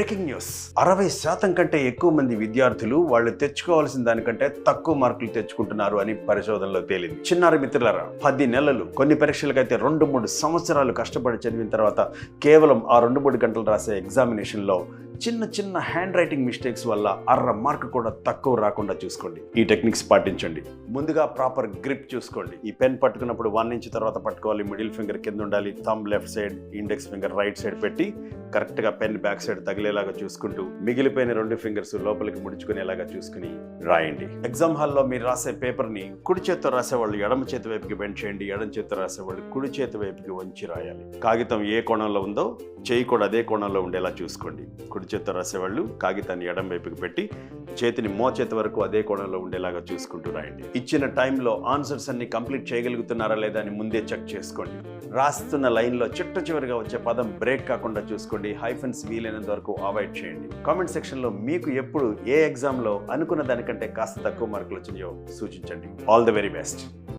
Breaking news. అరవై శాతం కంటే ఎక్కువ మంది విద్యార్థులు వాళ్ళు తెచ్చుకోవాల్సిన దానికంటే తక్కువ మార్కులు తెచ్చుకుంటున్నారు అని పరిశోధనలో తేలింది. చిన్నారి మిత్రులారా పది నెలలు కొన్ని పరీక్షలకైతే రెండు మూడు సంవత్సరాలు కష్టపడి చదివిన తర్వాత కేవలం ఆ రెండు మూడు గంటలు రాసే ఎగ్జామినేషన్లో చిన్న చిన్న హ్యాండ్ రైటింగ్ మిస్టేక్స్ వల్ల అర్ర మార్క్ కూడా తక్కువ రాకుండా చూసుకోండి. ఈ టెక్నిక్స్ పాటించండి. ముందుగా ప్రాపర్ గ్రిప్ చూసుకోండి. ఈ పెన్ పట్టుకున్నప్పుడు వన్ ఇంచ్ తర్వాత పట్టుకోవాలి. మిడిల్ ఫింగర్ కింద ఉండాలి. Thumb left side index finger right side పెట్టి కరెక్ట్గా పెన్ బ్యాక్ సైడ్ తగిలేలాగా చూసుకుంటూ మిగిలిపోయిన రెండు ఫింగర్స్ లోపలికి ముడుచుకునేలాగా చూసుకుని రాయండి. ఎగ్జామ్ హాల్లో మీరు రాసే పేపర్ని కుడి చేతితో రాసేవాళ్ళు ఎడమ చేతి వైపుకి బెండ్ చేయండి. ఎడమ చేతితో రాసేవాళ్ళు కుడి చేతి వైపుకి వంచి రాయాలి. కాగితం ఏ కోణంలో ఉందో చేయి కూడా అదే కోణంలో ఉండేలా చూసుకోండి. కుడి చేత్తో రాసేవాళ్ళు కాగితాన్ని ఎడం వైపుకి పెట్టి చేతిని మోచేతి వరకు అదే కోణంలో ఉండేలాగా చూసుకుంటూ రాయండి. ఇచ్చిన టైంలో ఆన్సర్స్ అన్ని కంప్లీట్ చేయగలుగుతున్నారా లేదా అని ముందే చెక్ చేసుకోండి. రాస్తున్న లైన్లో చిట్ట చివరిగా వచ్చే పదం బ్రేక్ కాకుండా చూసుకోండి. హైఫన్స్ వీలైనంత వరకు అవాయిడ్ చేయండి. కామెంట్ సెక్షన్లో మీకు ఎప్పుడు ఏ ఎగ్జామ్లో అనుకున్న దానికంటే కాస్త తక్కువ మార్కులు వచ్చినాయో సూచించండి. All the very best.